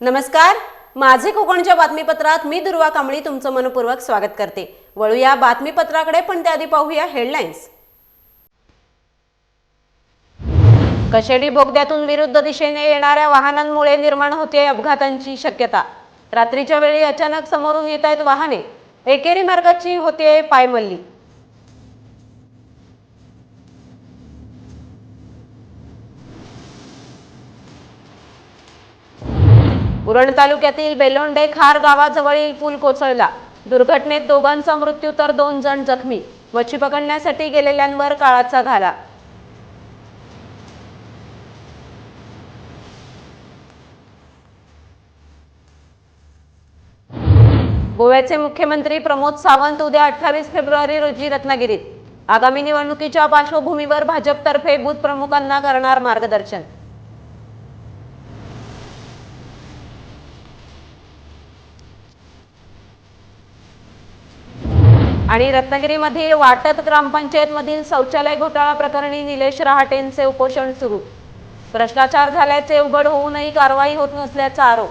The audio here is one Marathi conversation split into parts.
नमस्कार. माझे कोकणच्या बातमीपत्रात मी दुर्वा कांबळी तुमचं मनपूर्वक स्वागत करते. वळूया बातमीपत्राकडे पण त्याआधी पाहूया हेडलाईन्स. कशेडी बोगद्यातून विरुद्ध दिशेने येणाऱ्या वाहनांमुळे निर्माण होते अपघातांची शक्यता. रात्रीच्या वेळी अचानक समोरून येत आहेत वाहने. एकेरी मार्गाची होते पायमल्ली. उरण तालुक्यातील बेलोंडे खार गावाजवळील पूल कोसळला. दुर्घटनेत दोघांचा मृत्यू तर दोन जण जखमी. मच्छी पकडण्यासाठी गेलेल्यांवर काळाचा घाला. गोव्याचे मुख्यमंत्री प्रमोद सावंत उद्या अठ्ठावीस फेब्रुवारी रोजी रत्नागिरीत. आगामी निवडणुकीच्या पार्श्वभूमीवर भाजपतर्फे बूथ प्रमुखांना करणार मार्गदर्शन. आणि रत्नागिरीमध्ये वाटत ग्रामपंचायतमधील शौचालय घोटाळा प्रकरणी निलेश रहाटेंचे उपोषण सुरू. भ्रष्टाचार झाल्याचे उघड होऊनही कारवाई होत नसल्याचा आरोप.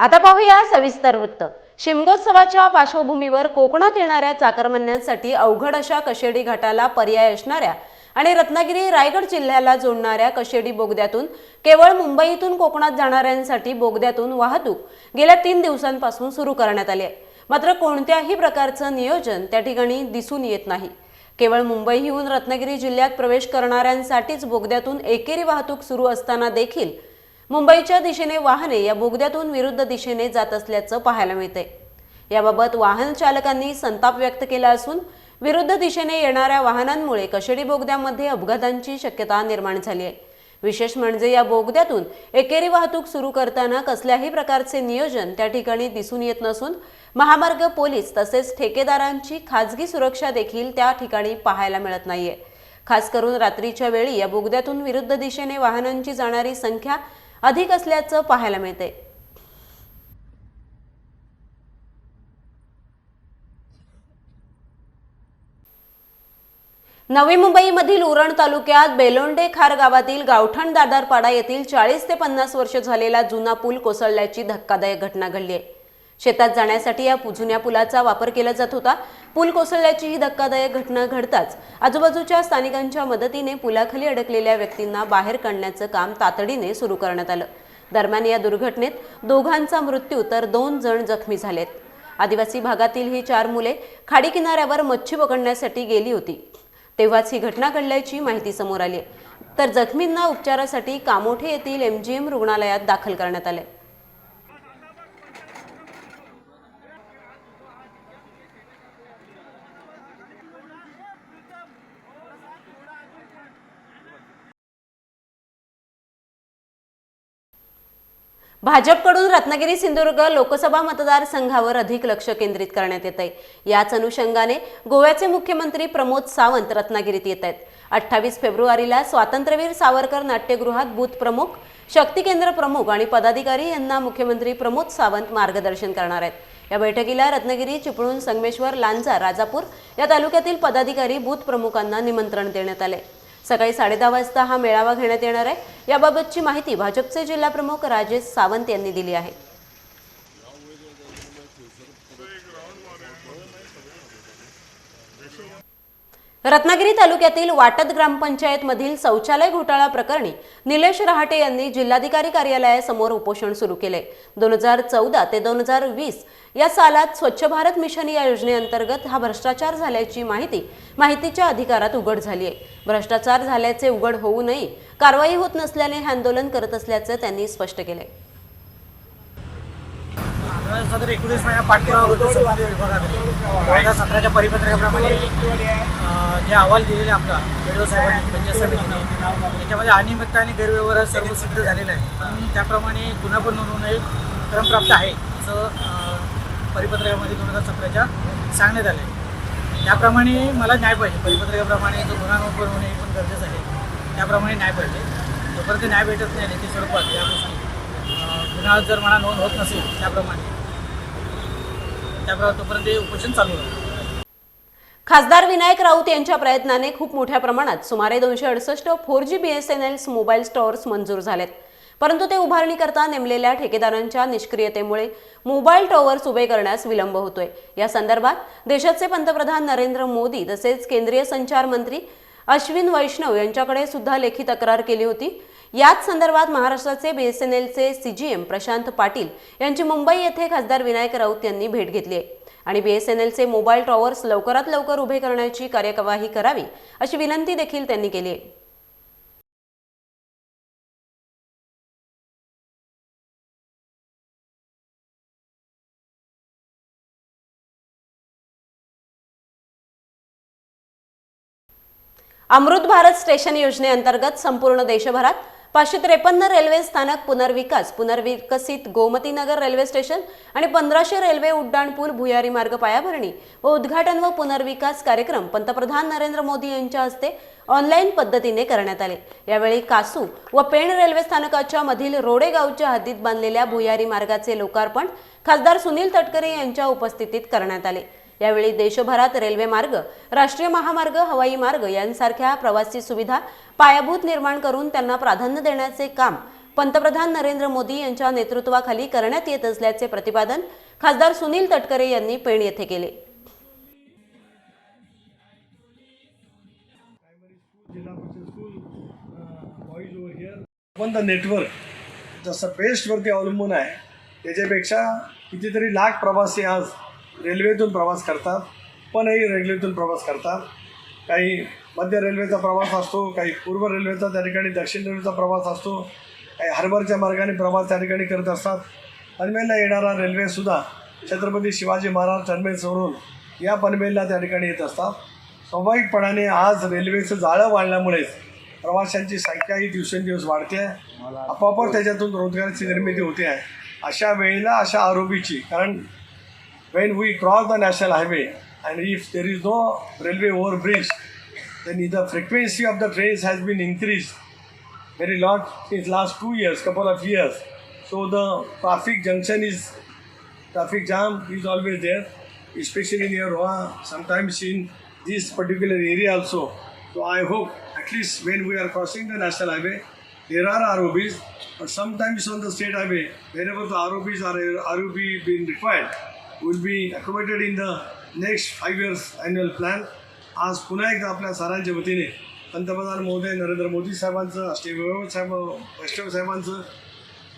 आता पाहूया सविस्तर वृत्त. शिमगोत्सवाच्या पार्श्वभूमीवर कोकणात येणाऱ्या चाकरमान्यांसाठी अवघड अशा कशेडी घाटाला पर्याय असणाऱ्या आणि रत्नागिरी रायगड जिल्ह्याला जोडणाऱ्या कशेडी बोगद्यातून केवळ मुंबईतून कोकणात जाणाऱ्यांसाठी बोगद्यातून वाहतूक गेल्या तीन दिवसांपासून सुरू करण्यात आली आहे. मात्र कोणत्याही प्रकारचं नियोजन त्या ठिकाणी दिसून येत नाही. केवळ मुंबईहून रत्नागिरी जिल्ह्यात प्रवेश करणाऱ्यांसाठीच बोगद्यातून एकेरी वाहतूक सुरू असताना देखील मुंबईच्या दिशेने वाहने या बोगद्यातून विरुद्ध दिशेने जात असल्याचं पाहायला मिळते याबाबत वाहन चालकांनी संताप व्यक्त केला असून विरुद्ध दिशेने येणाऱ्या वाहनांमुळे कशेडी बोगद्यामध्ये अपघातांची शक्यता निर्माण झाली आहे. विशेष म्हणजे या बोगद्यातून एकेरी वाहतूक सुरू करताना कसल्याही प्रकारचे नियोजन त्या ठिकाणी दिसून येत नसून महामार्ग पोलीस तसेच ठेकेदारांची खाजगी सुरक्षा देखील त्या ठिकाणी पाहायला मिळत नाहीये. खास करून रात्रीच्या वेळी या बोगद्यातून विरुद्ध दिशेने वाहनांची जाणारी संख्या अधिक असल्याचं पाहायला मिळते नवी मुंबईमधील उरण तालुक्यात बेलोंडे खार गावातील गावठण दादारपाडा येथील चाळीस ते पन्नास वर्ष झालेला जुना पूल कोसळल्याची धक्कादायक घटना घडली आहे. शेतात जाण्यासाठी या पु- जुन्या पुलाचा वापर केला जात होता. पूल कोसळल्याची ही धक्कादायक घटना घडताच आजूबाजूच्या स्थानिकांच्या मदतीने पुलाखाली अडकलेल्या व्यक्तींना बाहेर काढण्याचं काम तातडीने सुरू करण्यात आलं. दरम्यान या दुर्घटनेत दोघांचा मृत्यू तर दोन जण जखमी झालेत. आदिवासी भागातील ही चार मुले खाडी किनाऱ्यावर मच्छी पकडण्यासाठी गेली होती. तेव्हाच ही घटना घडल्याची माहिती समोर आली आहे. तर जखमींना उपचारासाठी कामोठे येथील एमजीएम रुग्णालयात दाखल करण्यात आले भाजपकडून रत्नागिरी सिंधुदुर्ग लोकसभा मतदारसंघावर अधिक लक्ष केंद्रित करण्यात येत आहे. याच अनुषंगाने गोव्याचे मुख्यमंत्री प्रमोद सावंत रत्नागिरीत येत आहेत. अठ्ठावीस फेब्रुवारीला स्वातंत्र्यवीर सावरकर नाट्यगृहात बूथ प्रमुख शक्ती केंद्र प्रमुख आणि पदाधिकारी यांना मुख्यमंत्री प्रमोद सावंत मार्गदर्शन करणार आहेत. या बैठकीला रत्नागिरी चिपळूण संगमेश्वर लांजा राजापूर या तालुक्यातील पदाधिकारी बूथ प्रमुखांना निमंत्रण देण्यात आले. सकाळी साडेदहा वाजता हा मेळावा घेण्यात येणार आहे. याबाबतची माहिती भाजपचे जिल्हाप्रमुख राजेश सावंत यांनी दिली आहे. रत्नागिरी तालुक्यातील वाटत ग्रामपंचायतमधील शौचालय घोटाळा प्रकरणी निलेश रहाटे यांनी जिल्हाधिकारी कार्यालयासमोर उपोषण सुरू केले. दोन हजार चौदा ते दोन हजार वीस या सालात स्वच्छ भारत मिशन या योजनेअंतर्गत हा भ्रष्टाचार झाल्याची माहिती माहितीच्या अधिकारात उघड झाली आहे भ्रष्टाचार झाल्याचे उघड होऊ नये कारवाई होत नसल्याने हे आंदोलन करत असल्याचं त्यांनी स्पष्ट केले सदर एकोणीस महिना पाठपुरावा होतो संबंधित विभागाकडे दोन हजार सतराच्या परिपत्रकाप्रमाणे जे अहवाल दिलेले आपला वेडो साहेबांनी पंचायत समितीने त्याच्यामध्ये अनियमितता आणि गैरव्यवहार सर्व सिद्ध झालेलं आहे पण त्याप्रमाणे गुन्हा पण नोंदवून एक क्रमप्राप्त आहे असं परिपत्रकामध्ये दोन हजार सतराच्या सांगण्यात आलं आहे त्याप्रमाणे मला न्याय पाहिजे. परिपत्रकाप्रमाणे जो गुन्हा नोंद पण होणे पण गरजेचं आहे. त्याप्रमाणे न्याय पाहिजे. जोपर्यंत न्याय भेटत नाही ते स्वरूपात या गुन्हा जर मला नोंद होत नसेल त्याप्रमाणे. त्याप्रमाणे तोपर्यंत उपोषण चालू राहील. खासदार विनायक राऊत यांच्या प्रयत्नाने खूप मोठ्या प्रमाणात सुमारे दोनशे अडुसष्ट four G B S N Ls mobile stores मंजूर झालेत. परंतु ते उभारणीकरता नेमलेल्या ठेकेदारांच्या निष्क्रियतेमुळे मोबाईल टॉवर्स उभे करण्यास विलंब होतोय. या संदर्भात देशाचे पंतप्रधान नरेंद्र मोदी तसेच केंद्रीय संचार मंत्री अश्विन वैष्णव यांच्याकडे सुद्धा लेखी तक्रार केली होती. याच संदर्भात महाराष्ट्राचे बीएसएनएलचे सीजीएम प्रशांत पाटील यांची मुंबई येथे खासदार विनायक राऊत यांनी भेट घेतली आहे. आणि बीएसएनएलचे मोबाईल टॉवर्स लवकरात लवकर उभे करण्याची कार्यवाही करावी अशी विनंती देखील त्यांनी केली आहे. अमृत भारत स्टेशन योजनेअंतर्गत संपूर्ण देशभरात पाचशे त्रेपन्न रेल्वे स्थानक पुनर्विकास पुनर्विकसित गोमतीनगर रेल्वे स्टेशन आणि पंधराशे रेल्वे उड्डाण पूल भुयारी मार्ग पायाभरणी व उद्घाटन व पुनर्विकास कार्यक्रम पंतप्रधान नरेंद्र मोदी यांच्या हस्ते ऑनलाईन पद्धतीने करण्यात आले. यावेळी कासू व पेण रेल्वे स्थानकाच्या मधील रोडे गावच्या हद्दीत बांधलेल्या भुयारी मार्गाचे लोकार्पण खासदार सुनील तटकरे यांच्या उपस्थितीत करण्यात आले. यावेळी देशभरात रेल्वे मार्ग राष्ट्रीय महामार्ग हवाई मार्ग यांसारख्या प्रवासी सुविधा पायाभूत निर्माण करून त्यांना प्राधान्य देण्याचे काम पंतप्रधान नरेंद्र मोदी यांच्या नेतृत्वाखाली करण्यात येत असल्याचे प्रतिपादन खासदार सुनील तटकरे यांनी पेण येथे केले. पण द नेटवर्क जसं बेस्टवरती अवलंबून आहे त्याच्यापेक्षा कितीतरी लाख प्रवासी आज रेल्वेतून प्रवास करतात पणही रेल्वेतून प्रवास करतात. काही मध्य रेल्वेचा प्रवास असतो काही पूर्व रेल्वेचा त्या ठिकाणी दक्षिण रेल्वेचा प्रवास असतो काही हार्बरच्या मार्गाने प्रवास त्या ठिकाणी करत असतात. पनवेलला येणारा रेल्वेसुद्धा छत्रपती शिवाजी महाराज टर्मिनसवरून या पनवेलला त्या ठिकाणी येत असतात. स्वाभाविकपणाने आज रेल्वेचं जाळं वाढल्यामुळेच प्रवाशांची संख्या ही दिवसेंदिवस वाढते आहे. आपोआपच त्याच्यातून रोजगाराची निर्मिती होते आहे. अशा वेळेला अशा आरोपीची कारण when we cross the national highway and if there is no railway over bridge then the frequency of the trains has been increased very lot since last two years, couple of years. So the traffic junction is traffic jam is always there, especially near Roa, sometimes in this particular area also. So I hope at least when we are crossing the national highway, there are ROBs, but sometimes on the state highway, wherever the ROBs are ROB being required, will be accommodated in the next five years annual plan. आज पुन्हा एकदा आपल्या सरांच्या वतीने पंतप्रधान महोदय नरेंद्र मोदी साहेबांचं श्री वैभव साहेब वैष्णव साहेबांचं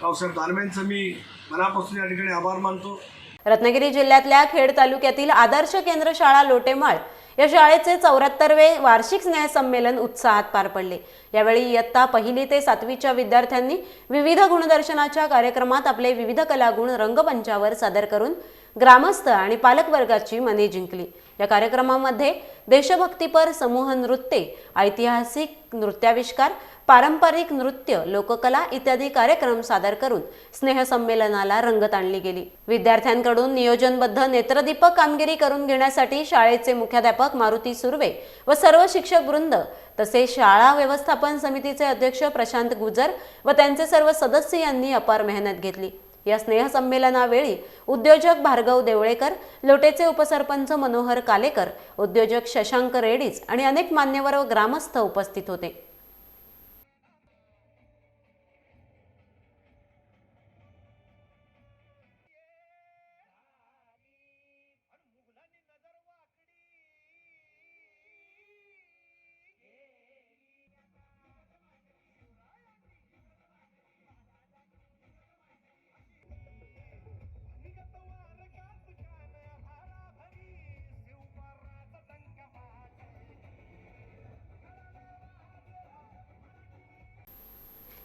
रावसाहेब दानवेंचं मी मनापासून या ठिकाणी आभार मानतो. रत्नागिरी जिल्ह्यातल्या खेड तालुक्यातील आदर्श केंद्र शाळा लोटेमाळ या शाळेचे चौऱ्याहत्तरवे वार्षिक स्नेहसंमेलन उत्साहात पार पडले. यावेळी इयत्ता पहिली ते सातवीच्या विद्यार्थ्यांनी विविध गुणदर्शनाच्या कार्यक्रमात आपले विविध कलागुण रंगमंचावर सादर करून ग्रामस्थ आणि पालकवर्गाची मने जिंकली. या कार्यक्रमामध्ये देशभक्तीपर समूह नृत्ये ऐतिहासिक नृत्याविष्कार पारंपरिक नृत्य लोककला इत्यादी कार्यक्रम सादर करून स्नेहसंमेलनाला रंगत आणली गेली. विद्यार्थ्यांकडून नियोजनबद्ध नेत्रदीपक कामगिरी करून घेण्यासाठी शाळेचे मुख्याध्यापक मारुती सुर्वे व सर्व शिक्षक वृंद तसेच शाळा व्यवस्थापन समितीचे अध्यक्ष प्रशांत गुजर व त्यांचे सर्व सदस्य यांनी अपार मेहनत घेतली. या स्नेहसंमेलनावेळी उद्योजक भार्गव देवळेकर लोटेचे उपसरपंच मनोहर कालेकर उद्योजक शशांक रेडीज आणि अनेक मान्यवर व ग्रामस्थ उपस्थित होते.